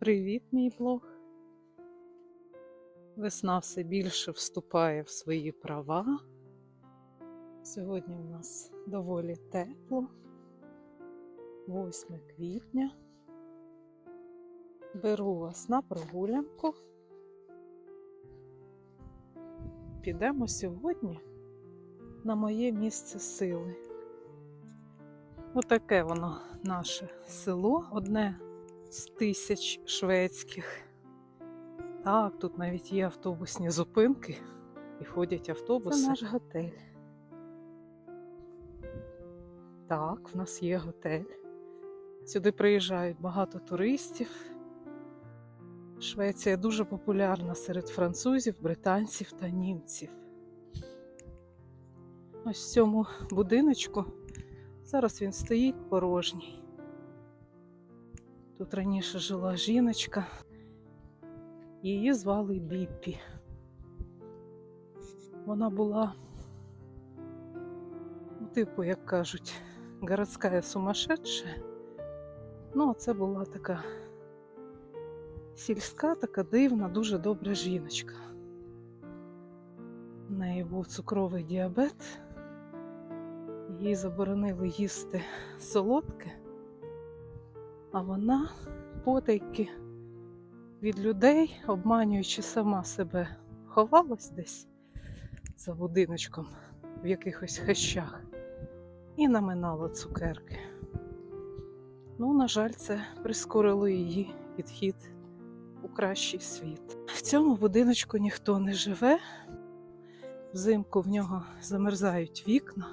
Привіт, мій блог. Весна все більше вступає в свої права. Сьогодні у нас доволі тепло, 8 квітня. Беру вас на прогулянку. Підемо сьогодні на моє місце сили. Отаке воно наше село, одне з тисяч шведських. Так, тут навіть є автобусні зупинки і ходять автобуси. Це наш готель. Так, в нас є готель. Сюди приїжджають багато туристів. Швеція дуже популярна серед французів, британців та німців. Ось в цьому будиночку зараз він стоїть порожній. Тут раніше жила жіночка, її звали Біппі. Вона була, ну, типу, як кажуть, городська сумасшедша. Ну, а це була така сільська, така дивна, дуже добра жіночка. У неї був цукровий діабет, їй заборонили їсти солодке, а вона потайки від людей, обманюючи сама себе, ховалась десь за будиночком в якихось хащах і наминала цукерки. Ну, на жаль, це прискорило її відхід у кращий світ. В цьому будиночку ніхто не живе. Взимку в нього замерзають вікна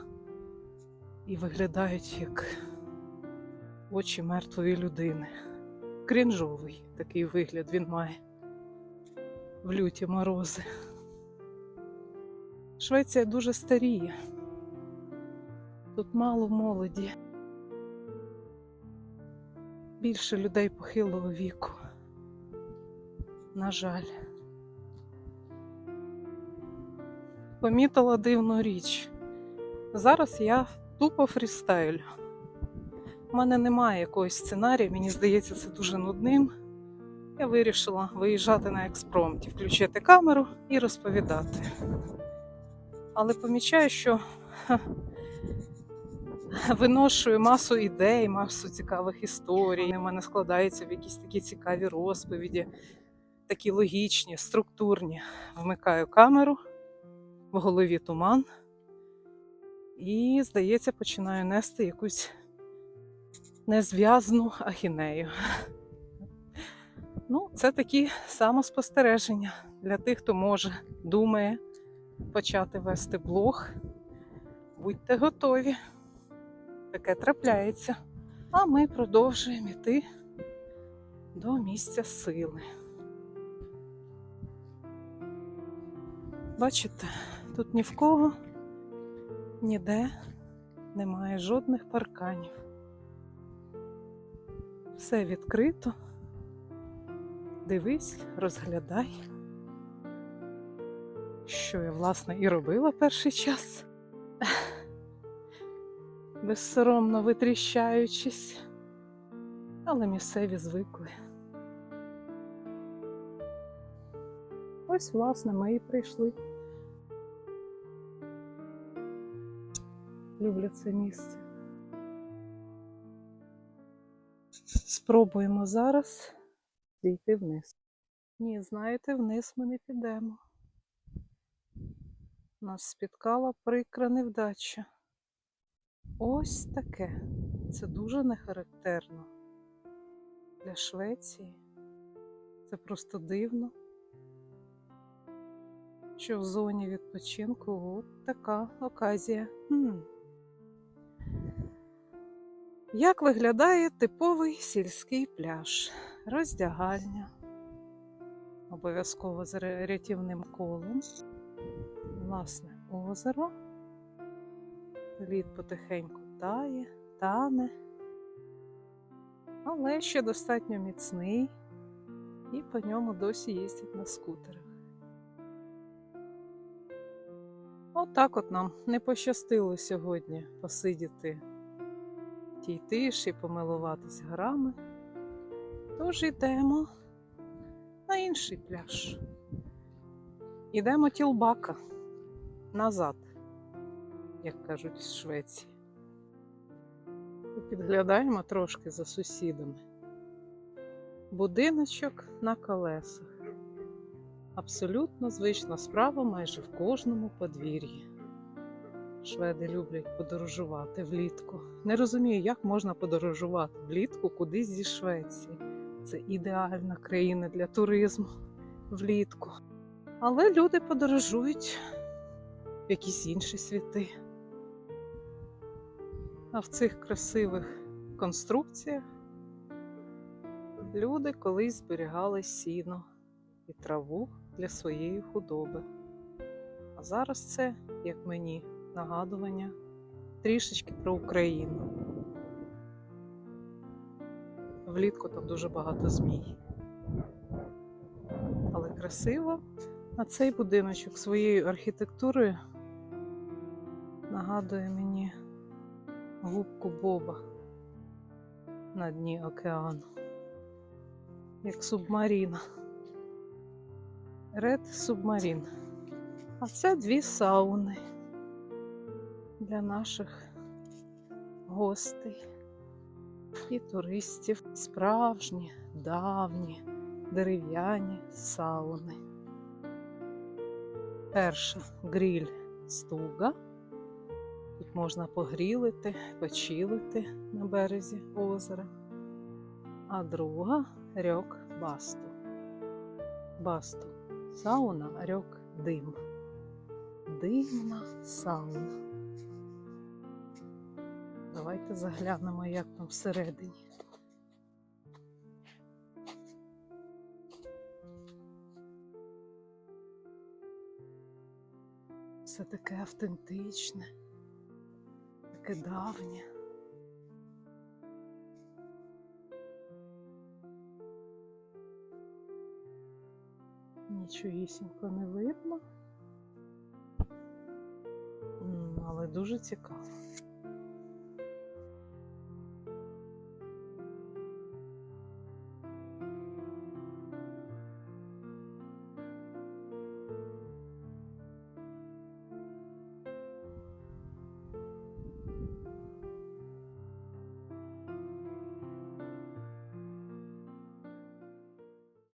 і виглядають як очі мертвої людини. Крінжовий такий вигляд він має в люті морози. Швеція дуже старіє. Тут мало молоді. Більше людей похилого віку. На жаль. Помітила дивну річ. Зараз я тупо фрістайлю. У мене немає якогось сценарію, мені здається, це дуже нудним. Я вирішила виїжджати на експромті, включити камеру і розповідати. Але помічаю, що ха, виношую масу ідей, масу цікавих історій. У мене складаються в якісь такі цікаві розповіді, такі логічні, структурні. Вмикаю камеру, в голові туман. І, здається, починаю нести якусь незв'язну ахінею. Ну, це такі самоспостереження для тих, хто може, думає почати вести блог. Будьте готові. Таке трапляється. А ми продовжуємо йти до місця сили. Бачите, тут ні в кого ніде немає жодних парканів. Все відкрито. Дивись, розглядай, що я, власне, і робила перший час, безсоромно витріщаючись, але місцеві звикли. Ось, власне, ми і прийшли. Люблю це місце. Спробуємо зараз зійти вниз. Ні, знаєте, вниз ми не підемо. Нас спіткала прикра невдача. Ось таке. Це дуже нехарактерно для Швеції. Це просто дивно, що в зоні відпочинку от така оказія. Як виглядає типовий сільський пляж? Роздягальня. Обов'язково з рятівним колом. Власне, озеро. Лід потихеньку тає, тане. Але ще достатньо міцний, і по ньому досі їздять на скутерах. Отак от нам не пощастило сьогодні посидіти тій тиші, помилуватись горами. Тож йдемо на інший пляж. Йдемо тілбака назад, як кажуть в Швеції. І Підглядаємо трошки за сусідами. Будиночок на колесах. Абсолютно звична справа майже в кожному подвір'ї. Шведи люблять подорожувати влітку. Не розумію, як можна подорожувати влітку кудись зі Швеції. Це ідеальна країна для туризму влітку. Але люди подорожують в якісь інші світи. А в цих красивих конструкціях люди колись зберігали сіно і траву для своєї худоби. А зараз це, як мені, нагадування трішечки про Україну. Влітку там дуже багато змій. Але красиво. А цей будиночок своєю архітектурою нагадує мені губку Боба на дні океану, як субмаріна. Ред Субмарін. А це дві сауни для наших гостей і туристів. Справжні, давні, дерев'яні сауни. Перша гріль стуга. Тут можна погрілити, почилити на березі озера. А друга рьок басту. Басту сауна, рьок дим. Димна сауна. Давайте заглянемо, як там всередині. Все таке автентичне, таке давнє. Нічогісінько не видно. Але дуже цікаво.